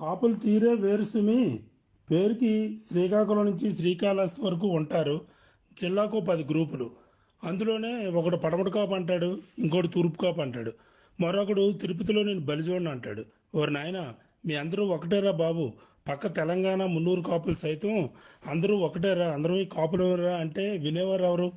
కాపులు తీరే వేరు సుమి పేరుకి శ్రీకాకుళం నుంచి శ్రీకాళహస్తి వరకు ఉంటారు. జిల్లాకు పది గ్రూపులు. అందులోనే ఒకడు పడమటి కాపు అంటాడు ఇంకోటి తూర్పు కాపు అంటాడు. మరొకడు తిరుపతిలో నేను బలిజోడిని అంటాడు. ఓరి నాయన మీ అందరూ ఒకటేరా బాబు. పక్క తెలంగాణ మున్నూరు కాపులు సైతం అందరూ ఒకటేరా అందరూ ఈ కాపులేరా అంటే వినేవారు ఎవరు?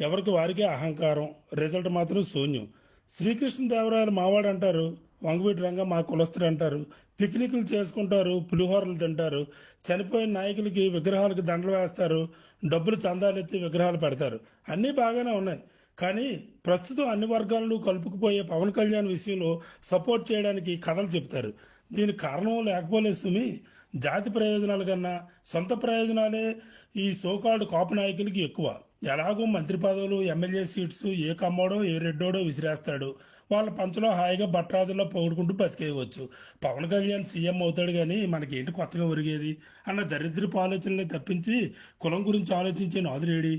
ఎవరికి వారికే అహంకారం రిజల్ట్ మాత్రం శూన్యం. శ్రీకృష్ణదేవరాయలు మావాడు అంటారు వంగవీటి రంగ మా కులస్తులు అంటారు. పిక్నిక్లు చేసుకుంటారు పులిహోరలు తింటారు. చనిపోయిన నాయకులకి విగ్రహాలకి దండలు వేస్తారు. డబ్బులు చందాలు ఎత్తి విగ్రహాలు పెడతారు. అన్నీ బాగానే ఉన్నాయి. కానీ ప్రస్తుతం అన్ని వర్గాలను కలుపుకుపోయే పవన్ కళ్యాణ్ విషయంలో సపోర్ట్ చేయడానికి కథలు చెప్తారు దీనికి కారణం లేకపోలే సుమి జాతి ప్రయోజనాల కన్నా సొంత ప్రయోజనాలే ఈ సోకాల్డ్ కాపు నాయకులకి ఎక్కువ. ఎలాగో మంత్రి పదవులు ఎమ్మెల్యే సీట్స్ ఏ కమ్మోడో ఏ రెడ్డోడో విసిరేస్తాడు. వాళ్ళ పంచలో హాయిగా బట్టరాజుల్లో పొగుడుకుంటూ బతికేయవచ్చు. పవన్ కళ్యాణ్ సీఎం అవుతాడు కానీ మనకేంటి కొత్తగా ఒరిగేది? అన్న దరిద్రపు ఆలోచనలే తప్పించి కులం గురించి ఆలోచించే నాదురేడి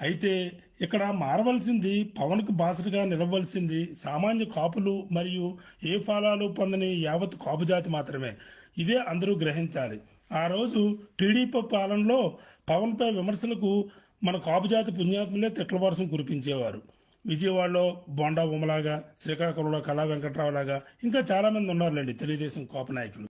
అయితే ఇక్కడ మారవలసింది పవన్కు బాసటగా నిలవలసింది సామాన్య కాపులు మరియు ఏ ఫలాలు పొందని యావత్ కాపు జాతి మాత్రమే. ఇదే అందరూ గ్రహించాలి. ఆ రోజు టీడీపీ పాలనలో పవన్పై విమర్శలకు మన కాపు జాతి పుణ్యాత్ములే తిట్ల వర్షం కురిపించేవారు. విజయవాడలో బొండా ఉమలాగా శ్రీకాకుళంలో కళా వెంకట్రావు లాగా ఇంకా చాలా మంది ఉన్నారులేండి. తెలుగుదేశం కోప నాయకులు.